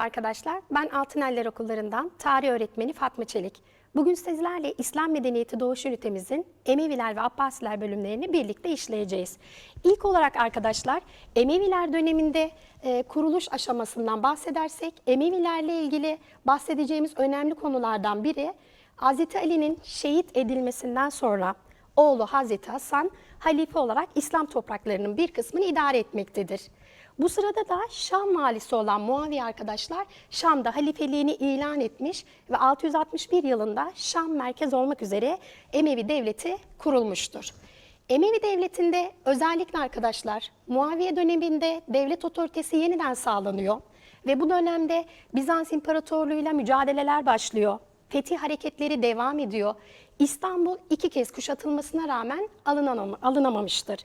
Arkadaşlar, ben Altıneller Okullarından tarih öğretmeni Fatma Çelik. Bugün sizlerle İslam Medeniyeti Doğuş Ünitemizin Emeviler ve Abbasiler bölümlerini birlikte işleyeceğiz. İlk olarak arkadaşlar, Emeviler döneminde e, kuruluş aşamasından bahsedersek, Emevilerle ilgili bahsedeceğimiz önemli konulardan biri, Hz. Ali'nin şehit edilmesinden sonra oğlu Hazreti Hasan halife olarak İslam topraklarının bir kısmını idare etmektedir. Bu sırada da Şam valisi olan Muaviye arkadaşlar Şam'da halifeliğini ilan etmiş ve 661 yılında Şam merkez olmak üzere Emevi devleti kurulmuştur. Emevi devletinde özellikle arkadaşlar Muaviye döneminde devlet otoritesi yeniden sağlanıyor ve bu dönemde Bizans İmparatorluğu'yla mücadeleler başlıyor. Fetih hareketleri devam ediyor. İstanbul iki kez kuşatılmasına rağmen alınamam- alınamamıştır.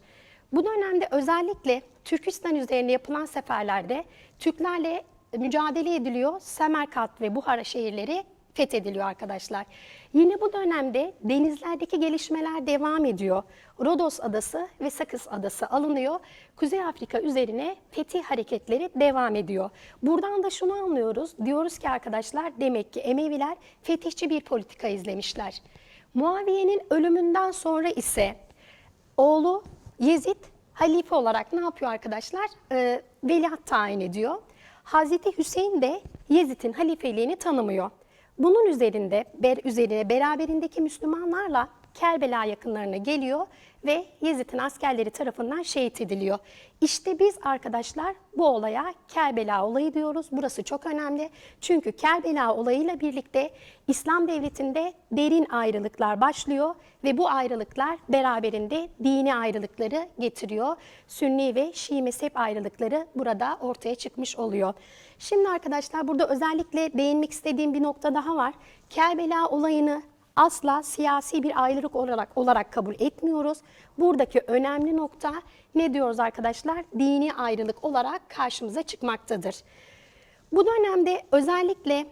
Bu dönemde özellikle Türkistan üzerine yapılan seferlerde Türklerle mücadele ediliyor. Semerkant ve Buhara şehirleri fethediliyor arkadaşlar. Yine bu dönemde denizlerdeki gelişmeler devam ediyor. Rodos adası ve Sakız adası alınıyor. Kuzey Afrika üzerine fetih hareketleri devam ediyor. Buradan da şunu anlıyoruz. Diyoruz ki arkadaşlar demek ki Emeviler fetihçi bir politika izlemişler. Muaviye'nin ölümünden sonra ise oğlu Yezid halife olarak ne yapıyor arkadaşlar? Ee, veliaht tayin ediyor. Hazreti Hüseyin de Yezid'in halifeliğini tanımıyor. Bunun üzerinde ber, üzerine beraberindeki Müslümanlarla Kerbela yakınlarına geliyor ve Yezid'in askerleri tarafından şehit ediliyor. İşte biz arkadaşlar bu olaya Kerbela olayı diyoruz. Burası çok önemli. Çünkü Kerbela olayıyla birlikte İslam devletinde derin ayrılıklar başlıyor ve bu ayrılıklar beraberinde dini ayrılıkları getiriyor. Sünni ve Şii mezhep ayrılıkları burada ortaya çıkmış oluyor. Şimdi arkadaşlar burada özellikle değinmek istediğim bir nokta daha var. Kerbela olayını asla siyasi bir ayrılık olarak olarak kabul etmiyoruz. Buradaki önemli nokta ne diyoruz arkadaşlar? Dini ayrılık olarak karşımıza çıkmaktadır. Bu dönemde özellikle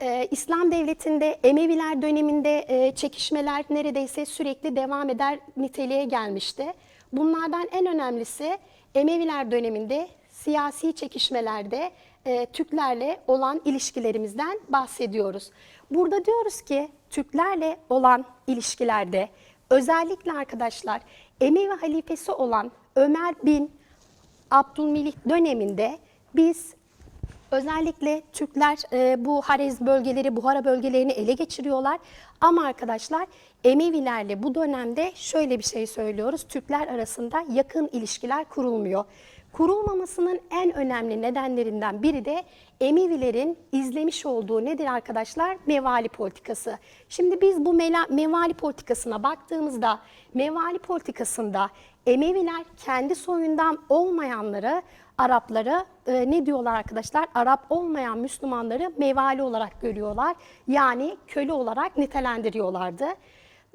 e, İslam devletinde Emeviler döneminde e, çekişmeler neredeyse sürekli devam eder niteliğe gelmişti. Bunlardan en önemlisi Emeviler döneminde siyasi çekişmelerde e, Türklerle olan ilişkilerimizden bahsediyoruz. Burada diyoruz ki Türklerle olan ilişkilerde özellikle arkadaşlar Emevi halifesi olan Ömer bin Abdülmelik döneminde biz Özellikle Türkler e, bu Harez bölgeleri, Buhara bölgelerini ele geçiriyorlar. Ama arkadaşlar Emevilerle bu dönemde şöyle bir şey söylüyoruz. Türkler arasında yakın ilişkiler kurulmuyor. Kurulmamasının en önemli nedenlerinden biri de Emevilerin izlemiş olduğu nedir arkadaşlar? Mevali politikası. Şimdi biz bu mevali politikasına baktığımızda mevali politikasında Emeviler kendi soyundan olmayanları Araplara e, ne diyorlar arkadaşlar? Arap olmayan Müslümanları mevali olarak görüyorlar. Yani köle olarak nitelendiriyorlardı.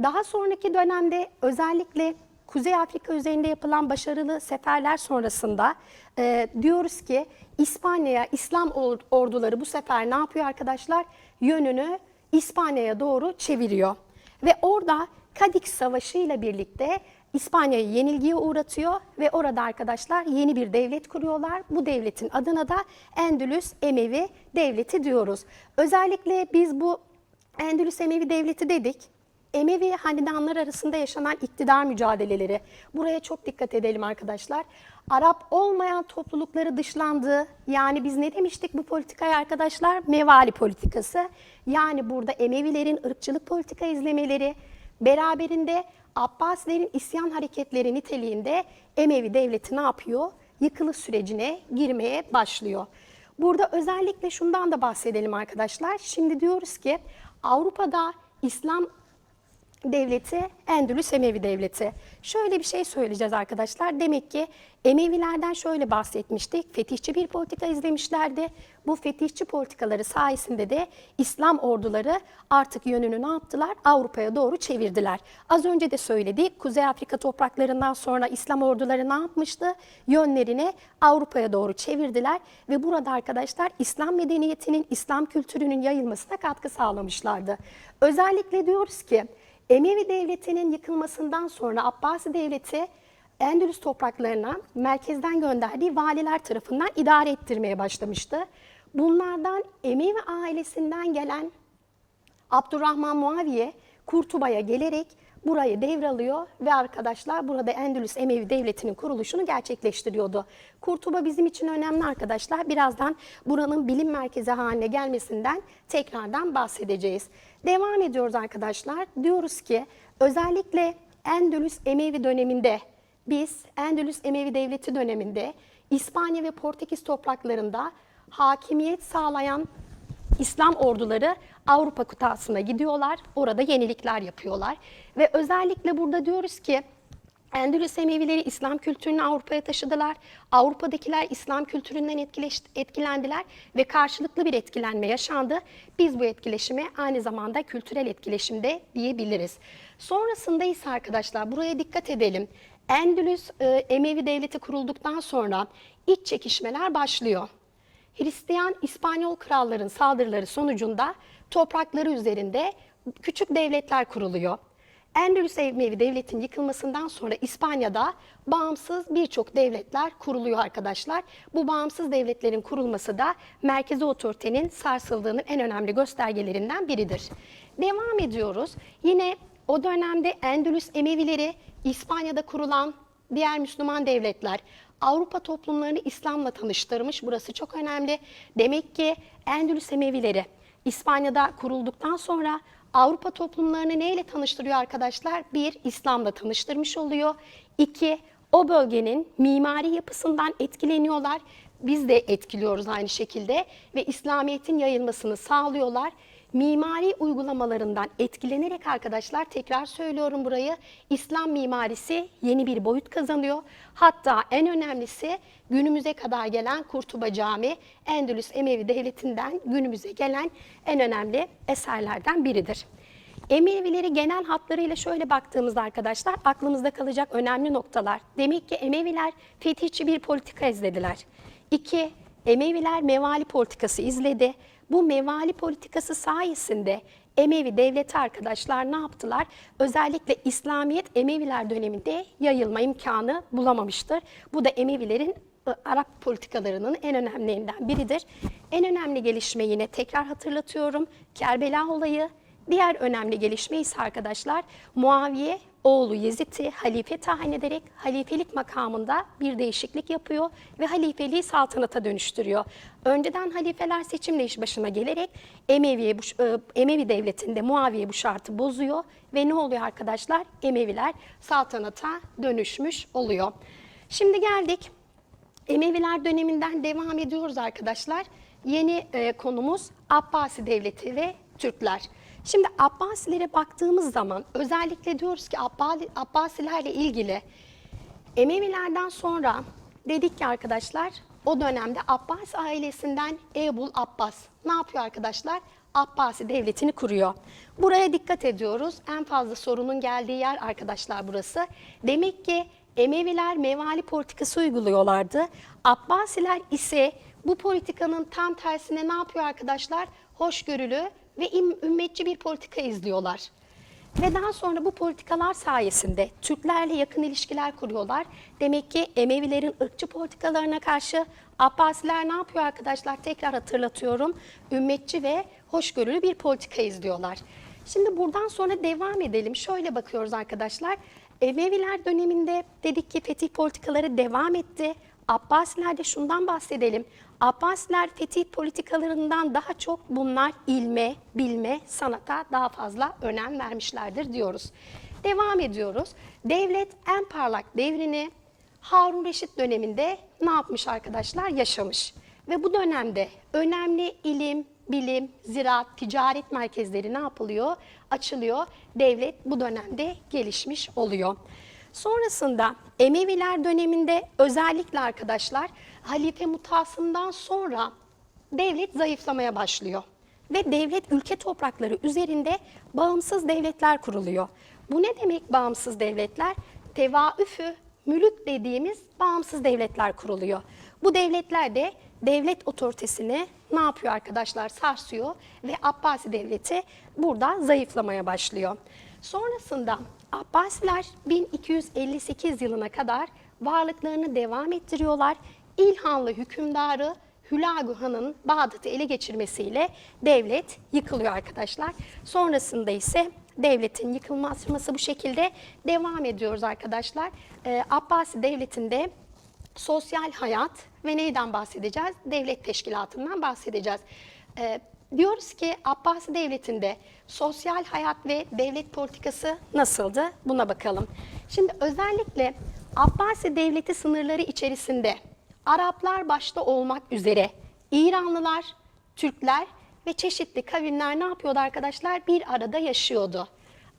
Daha sonraki dönemde özellikle Kuzey Afrika üzerinde yapılan başarılı seferler sonrasında e, diyoruz ki İspanya'ya İslam or- orduları bu sefer ne yapıyor arkadaşlar? Yönünü İspanya'ya doğru çeviriyor. Ve orada Kadik Savaşı ile birlikte İspanya'yı yenilgiye uğratıyor ve orada arkadaşlar yeni bir devlet kuruyorlar. Bu devletin adına da Endülüs Emevi Devleti diyoruz. Özellikle biz bu Endülüs Emevi Devleti dedik. Emevi hanedanlar arasında yaşanan iktidar mücadeleleri. Buraya çok dikkat edelim arkadaşlar. Arap olmayan toplulukları dışlandığı, yani biz ne demiştik bu politikaya arkadaşlar? Mevali politikası. Yani burada Emevilerin ırkçılık politika izlemeleri, beraberinde Abbasilerin isyan hareketleri niteliğinde Emevi devleti ne yapıyor? Yıkılış sürecine girmeye başlıyor. Burada özellikle şundan da bahsedelim arkadaşlar. Şimdi diyoruz ki Avrupa'da İslam devleti Endülüs Emevi devleti. Şöyle bir şey söyleyeceğiz arkadaşlar. Demek ki Emevilerden şöyle bahsetmiştik. Fetihçi bir politika izlemişlerdi. Bu fetihçi politikaları sayesinde de İslam orduları artık yönünü ne yaptılar? Avrupa'ya doğru çevirdiler. Az önce de söyledik. Kuzey Afrika topraklarından sonra İslam orduları ne yapmıştı? Yönlerini Avrupa'ya doğru çevirdiler ve burada arkadaşlar İslam medeniyetinin, İslam kültürünün yayılmasına katkı sağlamışlardı. Özellikle diyoruz ki Emevi Devleti'nin yıkılmasından sonra Abbasi Devleti Endülüs topraklarına merkezden gönderdiği valiler tarafından idare ettirmeye başlamıştı. Bunlardan Emevi ailesinden gelen Abdurrahman Muaviye Kurtuba'ya gelerek burayı devralıyor ve arkadaşlar burada Endülüs Emevi Devleti'nin kuruluşunu gerçekleştiriyordu. Kurtuba bizim için önemli arkadaşlar. Birazdan buranın bilim merkezi haline gelmesinden tekrardan bahsedeceğiz. Devam ediyoruz arkadaşlar. Diyoruz ki özellikle Endülüs Emevi döneminde biz Endülüs Emevi Devleti döneminde İspanya ve Portekiz topraklarında hakimiyet sağlayan İslam orduları Avrupa kıtasına gidiyorlar. Orada yenilikler yapıyorlar. Ve özellikle burada diyoruz ki Endülüs Emevileri İslam kültürünü Avrupa'ya taşıdılar. Avrupa'dakiler İslam kültüründen etkilendiler ve karşılıklı bir etkilenme yaşandı. Biz bu etkileşime aynı zamanda kültürel etkileşimde diyebiliriz. Sonrasında ise arkadaşlar buraya dikkat edelim. Endülüs e, Emevi Devleti kurulduktan sonra iç çekişmeler başlıyor. Hristiyan İspanyol kralların saldırıları sonucunda toprakları üzerinde küçük devletler kuruluyor. Endülüs Emevi Devleti'nin yıkılmasından sonra İspanya'da bağımsız birçok devletler kuruluyor arkadaşlar. Bu bağımsız devletlerin kurulması da merkezi otoritenin sarsıldığının en önemli göstergelerinden biridir. Devam ediyoruz. Yine o dönemde Endülüs Emevileri İspanya'da kurulan diğer Müslüman devletler Avrupa toplumlarını İslam'la tanıştırmış. Burası çok önemli. Demek ki Endülüs Emevileri İspanya'da kurulduktan sonra Avrupa toplumlarını neyle tanıştırıyor arkadaşlar? Bir, İslam'la tanıştırmış oluyor. İki, o bölgenin mimari yapısından etkileniyorlar. Biz de etkiliyoruz aynı şekilde ve İslamiyet'in yayılmasını sağlıyorlar mimari uygulamalarından etkilenerek arkadaşlar tekrar söylüyorum burayı İslam mimarisi yeni bir boyut kazanıyor. Hatta en önemlisi günümüze kadar gelen Kurtuba Camii Endülüs Emevi Devleti'nden günümüze gelen en önemli eserlerden biridir. Emevileri genel hatlarıyla şöyle baktığımızda arkadaşlar aklımızda kalacak önemli noktalar. Demek ki Emeviler fetihçi bir politika izlediler. İki, Emeviler mevali politikası izledi. Bu mevali politikası sayesinde Emevi devleti arkadaşlar ne yaptılar? Özellikle İslamiyet Emeviler döneminde yayılma imkanı bulamamıştır. Bu da Emevilerin ı, Arap politikalarının en önemlilerinden biridir. En önemli gelişme yine tekrar hatırlatıyorum. Kerbela olayı. Diğer önemli gelişme ise arkadaşlar Muaviye oğlu Yezid'i halife tayin ederek halifelik makamında bir değişiklik yapıyor ve halifeliği saltanata dönüştürüyor. Önceden halifeler seçimle iş başına gelerek Emeviye bu, e, Emevi devletinde Muaviye bu şartı bozuyor ve ne oluyor arkadaşlar? Emeviler saltanata dönüşmüş oluyor. Şimdi geldik Emeviler döneminden devam ediyoruz arkadaşlar. Yeni e, konumuz Abbasi Devleti ve Türkler. Şimdi Abbasilere baktığımız zaman özellikle diyoruz ki Abbasilerle ilgili Emevilerden sonra dedik ki arkadaşlar o dönemde Abbas ailesinden Ebul Abbas ne yapıyor arkadaşlar? Abbasi devletini kuruyor. Buraya dikkat ediyoruz. En fazla sorunun geldiği yer arkadaşlar burası. Demek ki Emeviler mevali politikası uyguluyorlardı. Abbasiler ise bu politikanın tam tersine ne yapıyor arkadaşlar? Hoşgörülü ve ümmetçi bir politika izliyorlar. Ve daha sonra bu politikalar sayesinde Türklerle yakın ilişkiler kuruyorlar. Demek ki Emevilerin ırkçı politikalarına karşı Abbasiler ne yapıyor arkadaşlar? Tekrar hatırlatıyorum. Ümmetçi ve hoşgörülü bir politika izliyorlar. Şimdi buradan sonra devam edelim. Şöyle bakıyoruz arkadaşlar. Emeviler döneminde dedik ki fetih politikaları devam etti. Abbasilerde şundan bahsedelim. Abbasiler fetih politikalarından daha çok bunlar ilme, bilme, sanata daha fazla önem vermişlerdir diyoruz. Devam ediyoruz. Devlet en parlak devrini Harun Reşit döneminde ne yapmış arkadaşlar? Yaşamış. Ve bu dönemde önemli ilim, bilim, ziraat, ticaret merkezleri ne yapılıyor? Açılıyor. Devlet bu dönemde gelişmiş oluyor. Sonrasında Emeviler döneminde özellikle arkadaşlar Halife Mutasım'dan sonra devlet zayıflamaya başlıyor. Ve devlet ülke toprakları üzerinde bağımsız devletler kuruluyor. Bu ne demek bağımsız devletler? Tevaüfü mülük dediğimiz bağımsız devletler kuruluyor. Bu devletler de devlet otoritesini ne yapıyor arkadaşlar? Sarsıyor ve Abbasi devleti burada zayıflamaya başlıyor. Sonrasında Abbasiler 1258 yılına kadar varlıklarını devam ettiriyorlar. İlhanlı hükümdarı Hülagü Han'ın Bağdat'ı ele geçirmesiyle devlet yıkılıyor arkadaşlar. Sonrasında ise devletin yıkılması bu şekilde devam ediyoruz arkadaşlar. Ee, Abbasi devletinde sosyal hayat ve neyden bahsedeceğiz? Devlet teşkilatından bahsedeceğiz. Ee, diyoruz ki Abbasi devletinde sosyal hayat ve devlet politikası nasıldı? Buna bakalım. Şimdi özellikle Abbasi devleti sınırları içerisinde Araplar başta olmak üzere İranlılar, Türkler ve çeşitli kavimler ne yapıyordu arkadaşlar? Bir arada yaşıyordu.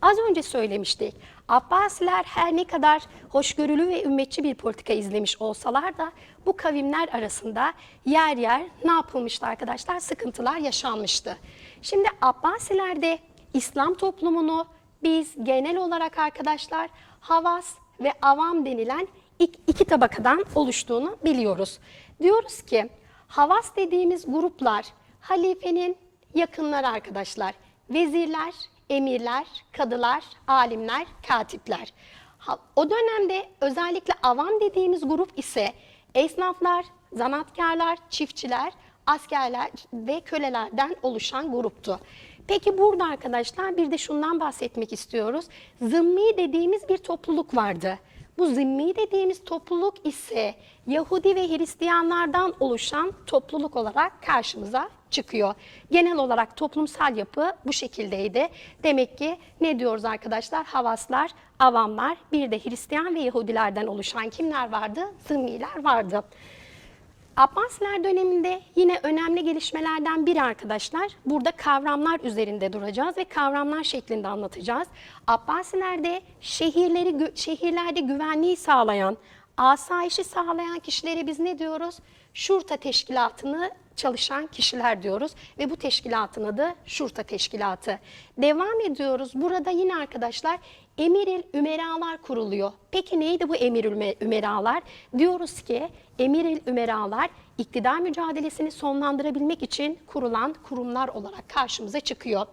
Az önce söylemiştik. Abbasiler her ne kadar hoşgörülü ve ümmetçi bir politika izlemiş olsalar da bu kavimler arasında yer yer ne yapılmıştı arkadaşlar? Sıkıntılar yaşanmıştı. Şimdi Abbasilerde İslam toplumunu biz genel olarak arkadaşlar havas ve avam denilen ik- iki tabakadan oluştuğunu biliyoruz. Diyoruz ki havas dediğimiz gruplar halifenin yakınları arkadaşlar. Vezirler, emirler, kadılar, alimler, katipler. O dönemde özellikle avam dediğimiz grup ise esnaflar, zanaatkarlar, çiftçiler, askerler ve kölelerden oluşan gruptu. Peki burada arkadaşlar bir de şundan bahsetmek istiyoruz. Zımmi dediğimiz bir topluluk vardı. Bu zimmi dediğimiz topluluk ise Yahudi ve Hristiyanlardan oluşan topluluk olarak karşımıza çıkıyor. Genel olarak toplumsal yapı bu şekildeydi. Demek ki ne diyoruz arkadaşlar? Havaslar, avamlar, bir de Hristiyan ve Yahudilerden oluşan kimler vardı? Zimmiler vardı. Abbasiler döneminde yine önemli gelişmelerden biri arkadaşlar. Burada kavramlar üzerinde duracağız ve kavramlar şeklinde anlatacağız. Abbasilerde şehirleri şehirlerde güvenliği sağlayan, asayişi sağlayan kişileri biz ne diyoruz? Şurta teşkilatını çalışan kişiler diyoruz ve bu teşkilatın adı Şurta Teşkilatı. Devam ediyoruz. Burada yine arkadaşlar Emiril Ümeralar kuruluyor. Peki neydi bu Emiril Üme- Ümeralar? Diyoruz ki Emiril Ümeralar iktidar mücadelesini sonlandırabilmek için kurulan kurumlar olarak karşımıza çıkıyor.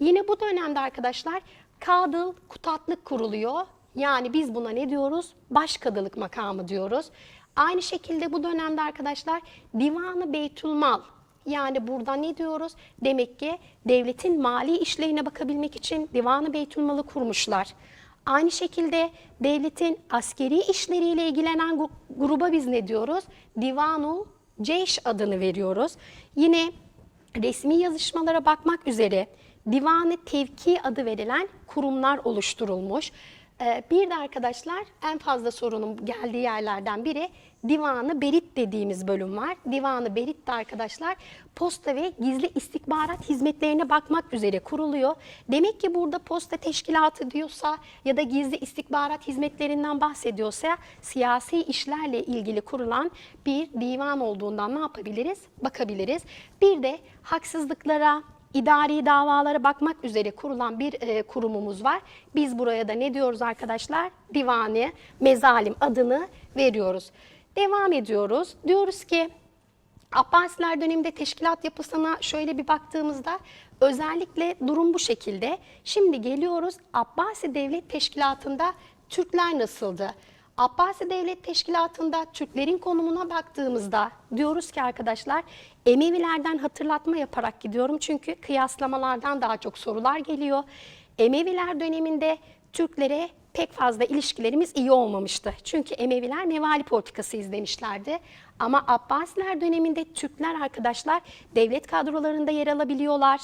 Yine bu dönemde arkadaşlar Kadıl Kutatlık kuruluyor. Yani biz buna ne diyoruz? Başkadılık makamı diyoruz. Aynı şekilde bu dönemde arkadaşlar Divanı Beytülmal yani burada ne diyoruz? Demek ki devletin mali işlerine bakabilmek için Divanı Beytülmal'ı kurmuşlar. Aynı şekilde devletin askeri işleriyle ilgilenen gru- gruba biz ne diyoruz? Divanul Ceyş adını veriyoruz. Yine resmi yazışmalara bakmak üzere Divanı Tevki adı verilen kurumlar oluşturulmuş. Ee, Bir de arkadaşlar en fazla sorunun geldiği yerlerden biri Divanı Berit dediğimiz bölüm var. Divanı Berit de arkadaşlar posta ve gizli istihbarat hizmetlerine bakmak üzere kuruluyor. Demek ki burada posta teşkilatı diyorsa ya da gizli istihbarat hizmetlerinden bahsediyorsa siyasi işlerle ilgili kurulan bir divan olduğundan ne yapabiliriz? Bakabiliriz. Bir de haksızlıklara, idari davalara bakmak üzere kurulan bir e, kurumumuz var. Biz buraya da ne diyoruz arkadaşlar? Divani Mezalim adını veriyoruz. Devam ediyoruz. Diyoruz ki Abbasiler döneminde teşkilat yapısına şöyle bir baktığımızda özellikle durum bu şekilde. Şimdi geliyoruz Abbasi Devlet Teşkilatı'nda Türkler nasıldı? Abbasi Devlet Teşkilatı'nda Türklerin konumuna baktığımızda diyoruz ki arkadaşlar Emevilerden hatırlatma yaparak gidiyorum çünkü kıyaslamalardan daha çok sorular geliyor. Emeviler döneminde Türklere pek fazla ilişkilerimiz iyi olmamıştı. Çünkü Emeviler mevali politikası izlemişlerdi. Ama Abbasiler döneminde Türkler arkadaşlar devlet kadrolarında yer alabiliyorlar.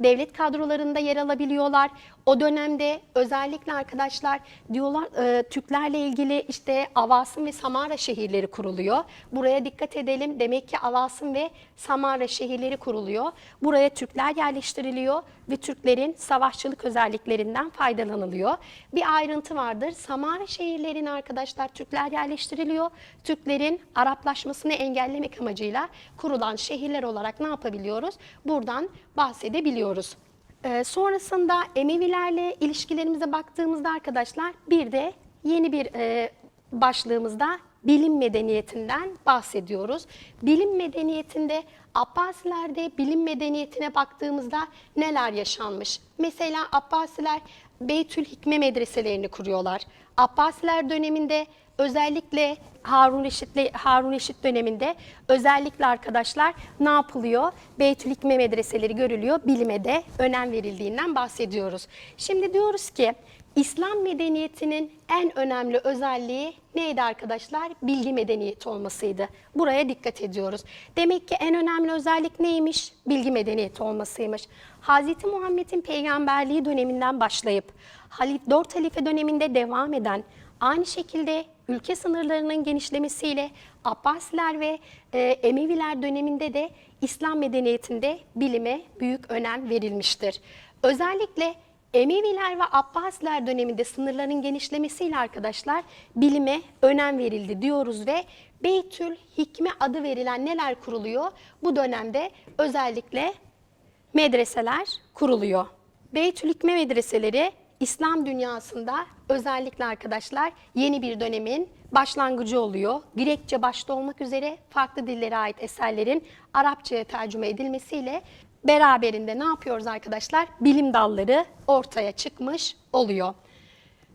Devlet kadrolarında yer alabiliyorlar. O dönemde özellikle arkadaşlar diyorlar e, Türklerle ilgili işte Avasım ve Samara şehirleri kuruluyor. Buraya dikkat edelim. Demek ki Avasım ve Samara şehirleri kuruluyor. Buraya Türkler yerleştiriliyor ve Türklerin savaşçılık özelliklerinden faydalanılıyor. Bir ayrıntı vardır. Samara şehirlerine arkadaşlar Türkler yerleştiriliyor. Türklerin Araplaşmasını engellemek amacıyla kurulan şehirler olarak ne yapabiliyoruz? Buradan bahsedebiliyoruz. Ee, sonrasında Emevilerle ilişkilerimize baktığımızda arkadaşlar bir de yeni bir e, başlığımızda bilim medeniyetinden bahsediyoruz. Bilim medeniyetinde Abbasilerde bilim medeniyetine baktığımızda neler yaşanmış? Mesela Abbasiler Beytül Hikme medreselerini kuruyorlar. Abbasiler döneminde özellikle Harun Reşit'le Harun Reşit döneminde özellikle arkadaşlar ne yapılıyor? Beytül Hikme medreseleri görülüyor. Bilime de önem verildiğinden bahsediyoruz. Şimdi diyoruz ki İslam medeniyetinin en önemli özelliği neydi arkadaşlar? Bilgi medeniyeti olmasıydı. Buraya dikkat ediyoruz. Demek ki en önemli özellik neymiş? Bilgi medeniyeti olmasıymış. Hz. Muhammed'in peygamberliği döneminden başlayıp Halif 4 halife döneminde devam eden aynı şekilde ülke sınırlarının genişlemesiyle Abbasiler ve e, Emeviler döneminde de İslam medeniyetinde bilime büyük önem verilmiştir. Özellikle Emeviler ve Abbasiler döneminde sınırların genişlemesiyle arkadaşlar bilime önem verildi diyoruz ve Beytül Hikme adı verilen neler kuruluyor? Bu dönemde özellikle medreseler kuruluyor. Beytül Hikme medreseleri İslam dünyasında özellikle arkadaşlar yeni bir dönemin başlangıcı oluyor. Grekçe başta olmak üzere farklı dillere ait eserlerin Arapçaya tercüme edilmesiyle beraberinde ne yapıyoruz arkadaşlar? Bilim dalları ortaya çıkmış oluyor.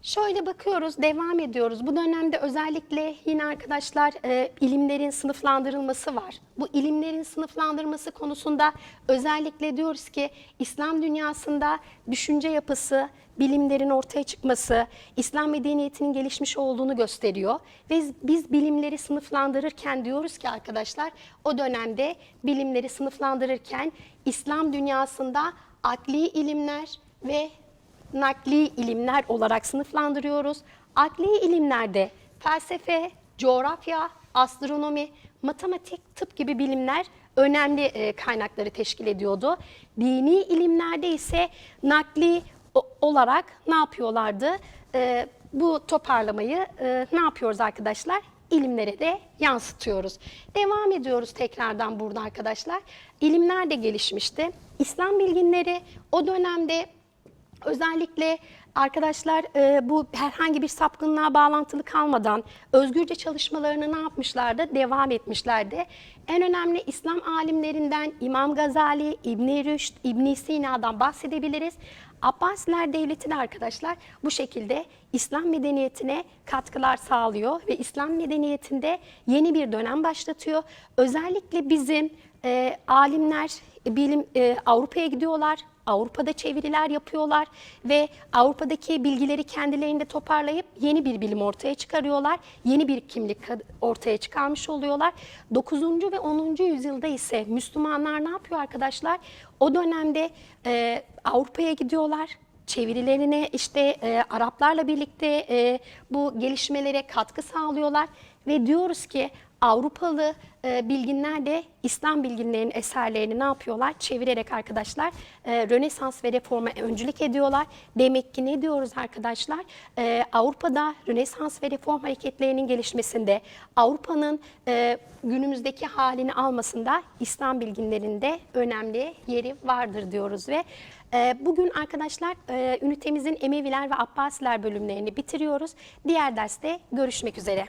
Şöyle bakıyoruz, devam ediyoruz. Bu dönemde özellikle yine arkadaşlar e, ilimlerin sınıflandırılması var. Bu ilimlerin sınıflandırılması konusunda özellikle diyoruz ki İslam dünyasında düşünce yapısı, bilimlerin ortaya çıkması, İslam medeniyetinin gelişmiş olduğunu gösteriyor. Ve biz bilimleri sınıflandırırken diyoruz ki arkadaşlar o dönemde bilimleri sınıflandırırken İslam dünyasında akli ilimler ve nakli ilimler olarak sınıflandırıyoruz. Akli ilimlerde felsefe, coğrafya, astronomi, matematik, tıp gibi bilimler önemli e, kaynakları teşkil ediyordu. Dini ilimlerde ise nakli olarak ne yapıyorlardı? E, bu toparlamayı e, ne yapıyoruz arkadaşlar? İlimlere de yansıtıyoruz. Devam ediyoruz tekrardan burada arkadaşlar. İlimler de gelişmişti. İslam bilginleri o dönemde Özellikle arkadaşlar e, bu herhangi bir sapkınlığa bağlantılı kalmadan özgürce çalışmalarını ne yapmışlardı? Devam etmişlerdi. En önemli İslam alimlerinden İmam Gazali, İbn Rüşd, İbn Sina'dan bahsedebiliriz. Abbasiler Devleti de arkadaşlar bu şekilde İslam medeniyetine katkılar sağlıyor ve İslam medeniyetinde yeni bir dönem başlatıyor. Özellikle bizim e, alimler bilim e, Avrupa'ya gidiyorlar. Avrupa'da çeviriler yapıyorlar ve Avrupa'daki bilgileri kendilerinde toparlayıp yeni bir bilim ortaya çıkarıyorlar. Yeni bir kimlik ortaya çıkarmış oluyorlar. 9. ve 10. yüzyılda ise Müslümanlar ne yapıyor arkadaşlar? O dönemde e, Avrupa'ya gidiyorlar çevirilerine işte e, Araplarla birlikte e, bu gelişmelere katkı sağlıyorlar ve diyoruz ki Avrupalı e, bilginler de İslam bilginlerinin eserlerini ne yapıyorlar? Çevirerek arkadaşlar e, Rönesans ve reforma öncülük ediyorlar. Demek ki ne diyoruz arkadaşlar? E, Avrupa'da Rönesans ve reform hareketlerinin gelişmesinde Avrupa'nın e, günümüzdeki halini almasında İslam bilginlerinde önemli yeri vardır diyoruz ve e, bugün arkadaşlar e, ünitemizin Emeviler ve Abbasiler bölümlerini bitiriyoruz. Diğer derste görüşmek üzere.